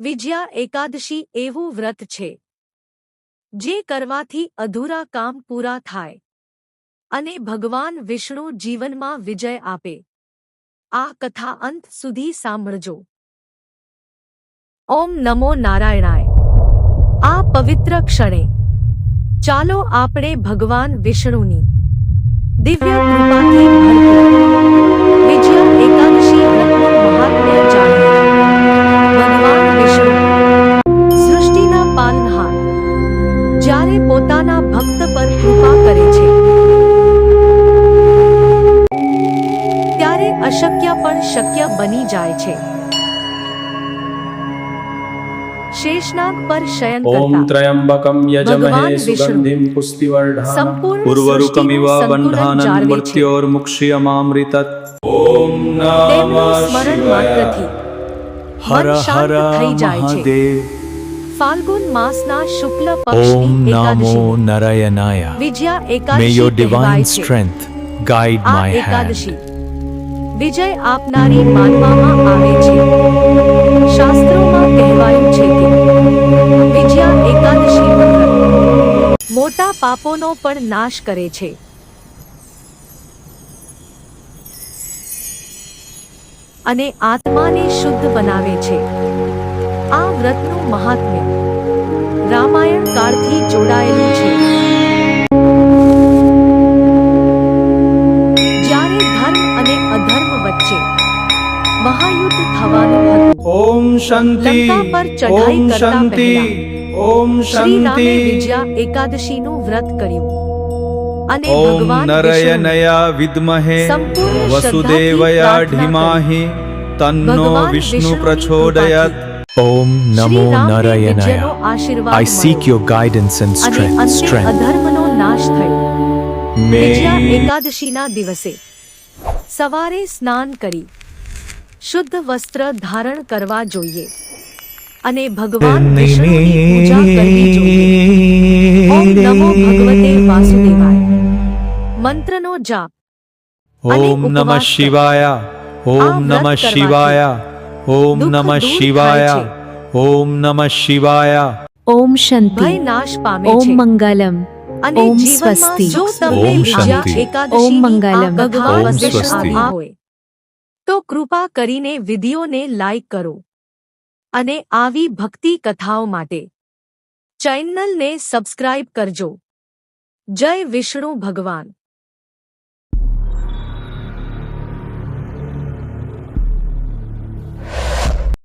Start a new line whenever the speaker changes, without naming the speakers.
વિજયા એકાદશી એવું વ્રત છે, જે કરવાથી અધૂરા કામ પૂરા થાય અને ભગવાન વિષ્ણુ જીવનમાં વિજય આપે. આ કથા અંત સુધી સાંભળજો. ઓમ નમો નારાયણાય. આ પવિત્ર ક્ષણે ચાલો આપણે ભગવાન વિષ્ણુની દિવ્ય કૃપાથી શક્ય પણ શક્ય બની જાય છે. શેષનાગ પર શયન ઓમ
ત્રયંબકમ
યજમહે સુગંધિમ
પુષ્ટિવર્ધા. ઉર્વરુકમિવ
બંધાનં
મૃત્યોર્મુક્ષ્યમામૃતત
ઓમ
નમઃ
શિવાય.
હર હર મહાદેવ.
ફાલ્ગુન માસના શુક્લ પક્ષની એકાદશી.
ઓમ
નમો
નારાયણાય.
Vijaya Ekadashi may
your divine strength guide my hand
વિજય આપનારી માનવામાં આવે છે. શાસ્ત્રોમાં કહેવાયું છે કે વિજયા એકાદશી મોટા પાપોનો પણ નાશ કરે છે. અને આત્માને શુદ્ધ બનાવે છે. આ વ્રતનું મહાત્મ્ય રામાયણ કાળથી જોડાયેલું છે. વચ્ચે મહાયુદ્ધ થવાનું હતું.
ઓમ
શાંતિ પર ચઢાઈ કરતા પહેલા
ઓમ
શાંતિ. રામે વિજયા એકાદશીનું વ્રત કર્યું. અને ભગવાન નરયનયા
વિદ્મહે વસુદેવયા
ઢીમાહિ
તન્નો
વિષ્ણુ
પ્રચોદયત.
ઓમ નમો
નારાયણાય.
I seek your guidance and strength strength
અધર્મનો નાશ થયો. મેં એકાદશીના દિવસે સવારે સ્નાન કરી શુદ્ધ વસ્ત્ર ધારણ કરવા જોઈએ અને ભગવાન ઓમ મંત્રનો જાપ.
ઓમ
નમઃ
શિવાય. ઓમ
નમઃ
શિવાય.
ઓમ
નમઃ
શિવાય.
ઓમ નમઃ શિવાય.
ઓમ શાંતિ.
નાશ પામે
ઓમ મંગલમ.
અને જીવનમાં જો તમને
બીજા
એકાદશીની ભગવાન. આવી હોય તો કૃપા કરીને વિધિઓને લાઈક કરો અને આવી ભક્તિ કથાઓ માટે ચેનલને સબસ્ક્રાઇબ કરજો. જય વિષ્ણુ ભગવાન.